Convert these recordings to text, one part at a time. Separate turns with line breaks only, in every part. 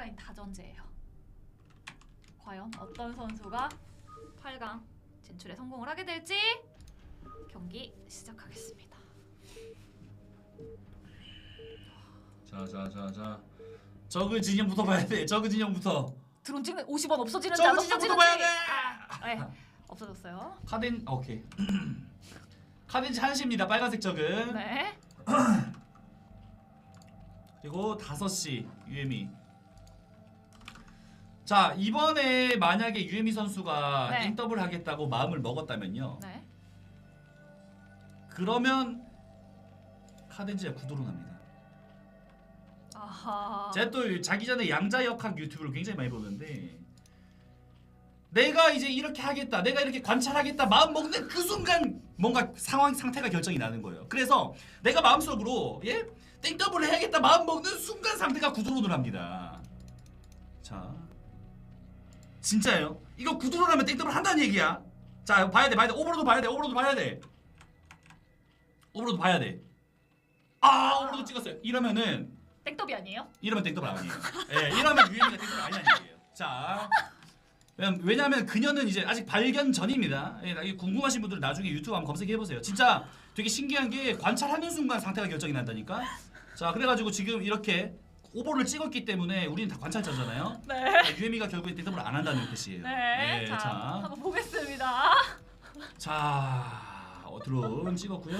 오프라인 다전제예요. 과연 어떤 선수가 8강 진출에 성공을 하게 될지 경기 시작하겠습니다.
자자자자 저그 진영부터 봐야 돼. 저그 진영부터.
드론 찍는 50원 없어지는지
진짜
없어지는지
물어봐야 돼!
아, 네. 없어졌어요.
카덴 오케이. 카덴지 한시입니다. 빨간색 저그.
네.
그리고 5시 유에미. 자 이번에 만약에 유에미 선수가
네.
땡더블 하겠다고 마음을 먹었다면요.
네.
그러면 카덴지가 구도로 납니다.
아하.
제가 또 자기 전에 양자역학 유튜브를 굉장히 많이 보는데 내가 이제 이렇게 하겠다 내가 이렇게 관찰하겠다 마음 먹는 그 순간 뭔가 상황 상태가 결정이 나는 거예요 그래서 내가 마음속으로 예 땡더블을 해야겠다 마음 먹는 순간 상태가 구도로 합니다 자 진짜예요 이거 구도로 하면 땡더블 한다는 얘기야 자 봐야 돼 봐야 돼 오버로드 봐야 돼 오버로드 봐야 돼 오버로드 봐야 돼 아 오버로드 찍었어요 이러면은
땡더비 아니에요?
이러면 땡더블 아니에요. 예, 이러면 유행이가 땡더블 아니라는 얘기예요. 자, 왜냐면 그녀는 이제 아직 발견 전입니다. 예, 궁금하신 분들 나중에 유튜브 한번 검색해 보세요. 진짜 되게 신기한 게 관찰하는 순간 상태가 결정이 난다니까. 자, 그래가지고 지금 이렇게 오버를 찍었기 때문에 우리는 다 관찰자잖아요.
네.
유혜미가 결국에 땡더블 안 한다는 뜻이에요.
네.
예,
자,
자,
한번 보겠습니다.
자, 어, 드론 찍었고요.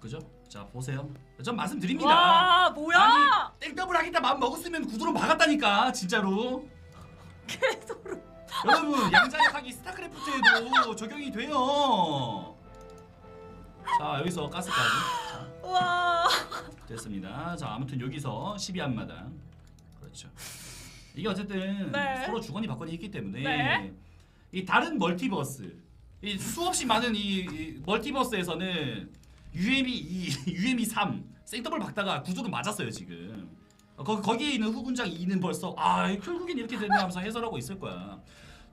그죠? 자, 보세요. 전 말씀드립니다.
와, 뭐야?
아니 땡더블 하겠다 마음 먹었으면 구도로 막았다니까 진짜로
계속
여러분 양자역학이 스타크래프트에도 적용이 돼요 자 여기서 가스까지 자
와.
됐습니다. 자 아무튼 여기서 12한마당. 그렇죠. 이게 어쨌든
네.
서로 주거니 받거니 했기 때문에
네.
이 다른 멀티버스 이 수없이 많은 이, 이 멀티버스에서는 UM이 2, UM이 3 생더블 박다가 구조도 맞았어요 지금. 어, 거기 거기에 있는 후군장 2는 벌써 아 결국엔 이렇게 되네 하면서 해설하고 있을 거야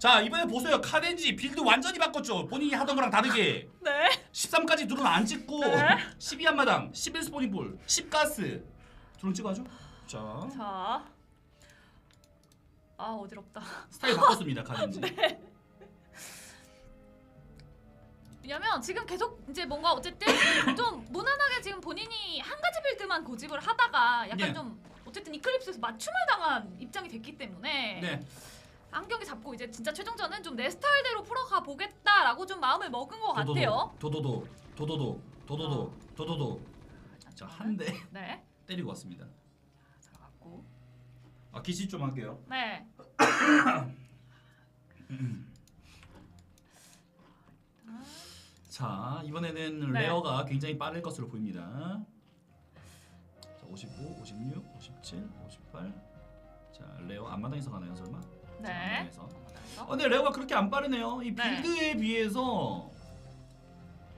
자 이번에 보세요 카덴지 빌드 완전히 바꿨죠 본인이 하던 거랑 다르게
네.
13까지 드론 안 찍고
네.
12 한마당 11 스포닝볼 10 가스 드론 찍어야죠 자
자. 아, 어지럽다.
스타일 바꿨습니다 카덴지
왜냐면 지금 계속 이제 뭔가 어쨌든 좀 무난하게 지금 본인이 한 가지 빌드만 고집을 하다가 약간
네.
좀 어쨌든 이클립스에서 맞춤을 당한 입장이 됐기 때문에
네
한 경기 잡고 이제 진짜 최종전은 좀 내 스타일대로 풀어가 보겠다라고 좀 마음을 먹은 것 같아요.
도도도 도도도 도도도 도도도 자 한 대
네.
때리고 왔습니다.
들어갔고.
아 기시 좀 할게요.
네.
자 이번에는
네.
레어가 굉장히 빠를 것으로 보입니다. 자 55, 56, 57, 58. 자 레어 앞마당에서 가나요 설마? 자,
네.
앞마당에서. 어, 근데 레어가 그렇게 안 빠르네요. 이
네.
빌드에 비해서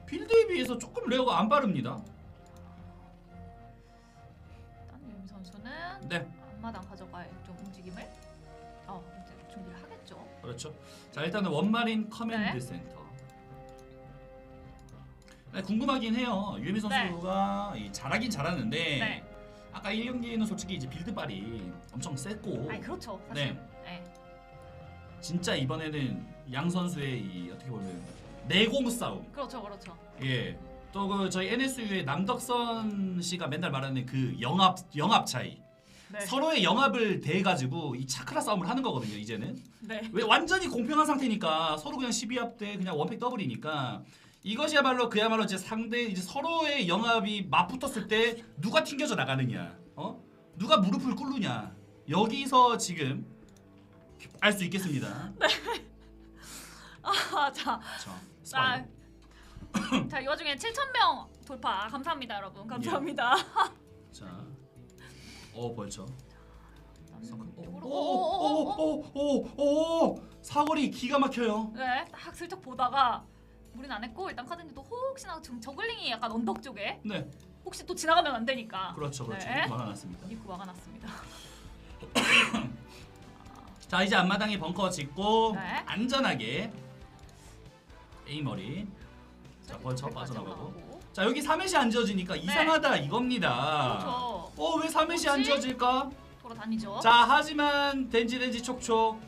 빌드에 비해서 조금 레어가 안 빠릅니다.
일단 유미 선수는
네.
앞마당 가져갈 좀 움직임을 어 이제 준비를 하겠죠.
그렇죠. 자 일단은 원마린 커맨드
네.
센터. 네, 궁금하긴 해요. 유미 선수가 이 잘하긴 잘하는데
네.
아까 1경기에는 솔직히 이제 빌드발이 엄청 셌고
아니 그렇죠. 사실. 네.
진짜 이번에는 양 선수의 이 어떻게 보면 내공 싸움.
그렇죠. 그렇죠.
예. 또 그 저희 NSU의 남덕선 씨가 맨날 말하는 그 영합 영합 차이.
네.
서로의 영합을 대 가지고 이 차크라 싸움을 하는 거거든요. 이제는.
네.
왜 완전히 공평한 상태니까 서로 그냥 12합 때 그냥 원팩 더블이니까 이것이야말로 그야말로 이제 상대 이제 서로의 영합이 맞붙었을 때 누가 튕겨져 나가느냐, 어? 누가 무릎을 꿇느냐 여기서 지금 알 수 있겠습니다.
아, 자.
자,
아,
스파이.
자, 이 와중에 7,000명 돌파. 감사합니다, 여러분. 감사합니다.
자, 어 벌쳐.
이쪽으로. 오오오오.
오오오오오 사거리 기가 막혀요.
네, 딱 슬쩍 보다가 무리는 안 했고 일단 카든지도 혹시나 지금 저글링이 약간 언덕 쪽에
네,
혹시 또 지나가면 안 되니까.
그렇죠, 그렇죠.
네.
막아놨습니다.
입구 막아놨습니다.
자 이제 앞마당에 벙커 짓고
네.
안전하게 A 머리 자 벌쳐 빠져나가고.
네.
자 여기 3회시 안 지어지니까 이상하다 이겁니다
그렇죠.
어왜 3회시 안? 지어질까
돌아다니죠.
자 하지만 덴지 덴지 촉촉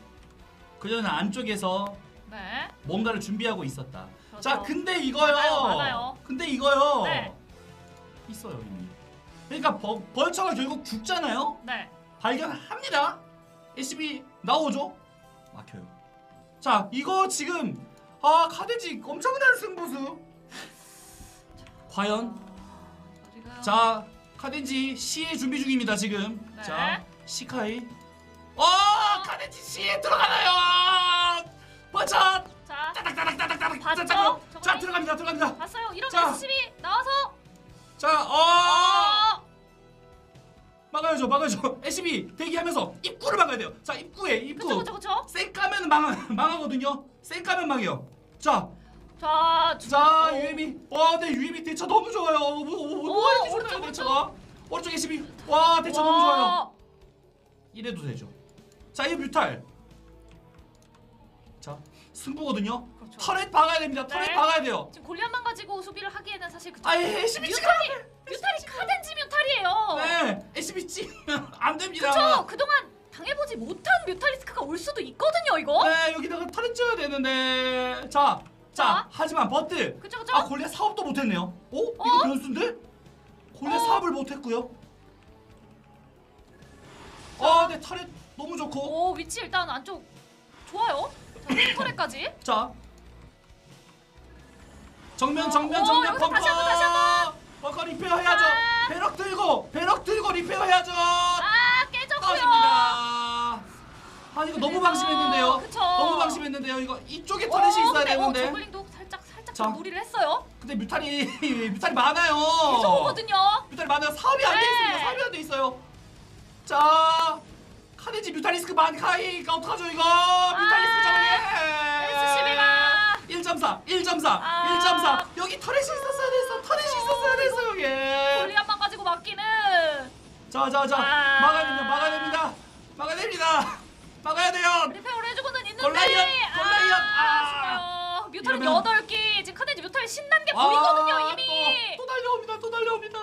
그녀는 안쪽에서
네.
뭔가를 준비하고 있었다.
그렇죠.
자 근데 이거요.
많아요, 많아요.
근데 이거요.
네.
있어요 이미. 그러니까 벌, 벌처가 결국 죽잖아요.
네.
발견합니다. SCB 나오죠. 막혀요. 자 이거 지금 아 카데지 엄청난 승부수. 과연 자 카덴지 시에 준비 중입니다 지금.
네.
자 시카이. 어 카덴지 시에 들어가나요? 버ছত
자
따닥따닥따닥따닥.
봤죠?
자, 자? 들어갑니다 들어갑니다.
봤어요. 이런
자.
SCB 나와서
자 어.
어.
막아야죠 막아야죠. SCB 대기하면서 입구를 막아야 돼요. 자 입구에 입구.
그쵸 그쵸 그쵸.
쌩 까면 망 망하거든요. 쌩 까면 망해요. 자,
자, 주-
자
어.
유엠이. 와, 네 유엠이 대처 너무 좋아요. 뭐, 뭐, 뭐, 뭐가 이렇게
오른쪽.
대처가? 오른쪽 SCB. 와, 대처 너무 좋아요.
와.
이래도 되죠. 자, 이 뮤탈. 자, 승부거든요.
그렇죠.
터렛 박아야 됩니다. 터렛
네.
박아야 돼요.
지금 골리앗만 가지고 수비를 하기에는 사실 그
아예 지금.
뮤탈이 카덴지 뮤탈이에요.
네, 찌면 안 됩니다.
그쵸? 그동안 당해보지 못한 뮤탈리스크가 올 수도 있거든요, 이거.
네, 여기다가 터렛 쪄야 되는데. 자, 자,
자.
하지만 버트.
그쵸, 그쵸?
아 골리앗 사업도 못했네요. 어? 이거
어?
변수인데? 골리앗
어?
사업을 못했고요. 아, 네 터렛 너무 좋고.
오, 위치 일단 안쪽 좋아요. 자, 링터레까지.
자, 정면
어,
정면
어,
정면
여기서
벙커.
다시 한번, 다시 한번.
벙커 리페어 해야죠.
아.
배럭 들고 배럭 들고 리페어 해야죠.
아, 깨졌고요.
아 이거 너무 방심했는데요.
그쵸.
너무 방심했는데요. 이거 이쪽에 터렛이
어,
있어야
근데, 어,
되는데.
저글링도 살짝 살짝
자.
좀 무리를 했어요.
근데 뮤탈이 뮤탈이 많아요.
계속 오거든요.
뮤탈 많아요. 사업이 안 돼
네.
있습니다. 사업이 안 돼 있어요. 자, 카네지 뮤탈리스크 만카이가 어떡하죠 이거? 뮤탈리스크
SCB가.
정리. 1.4, 1.4,
아.
1.4. 여기 터렛이 있었어야 됐어. 터렛이 있었어야 됐어 여기.
골리앗만 가지고 막기는
자, 자, 자,
아.
됩니다. 막아야 됩니다. 막아야 돼요.
리페어를 해주고는 있는데
골라이언, 골라이언. 아.
아. 뮤탈은
이러면-
8개 지금 카네지 뮤탈 신난 게
아,
보이거든요 이미
또, 또 달려옵니다. 또 달려옵니다.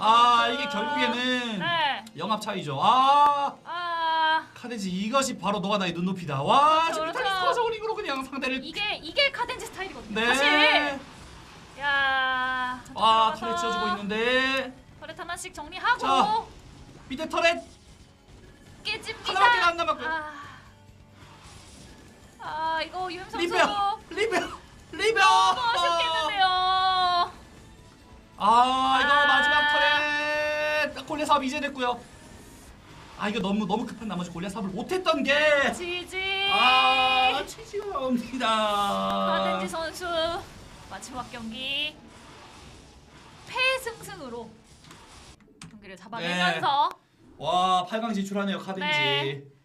아.
이게 결국에는
네.
영합 차이죠. 아.
아
카데지 이것이 바로 너와 나의 눈높이다. 와,
그렇죠,
지금
그렇죠.
이탈리스 저울링으로 그냥 상대를
이게 이게 카덴지 스타일이거든요
네.
사실 야
아, 터렛 지어주고 있는데
터렛 하나씩 정리하고
자. 밑에 터렛
깨집니다
하나밖에 안 남았고요.
아, 아 이거 유엠 선수
리베어, 리베어, 리베어.
너무 아쉽겠는데요
아, 사업 이제 됐고요. 아, 이거 너무 너무 급한 나머지 사업을 못했던 게
지지
아, 치지옵니다.
카덴지 선수 마지막 경기 패승승으로 경기를 잡아내면서
와, 8강 진출하네요, 카덴지.
네.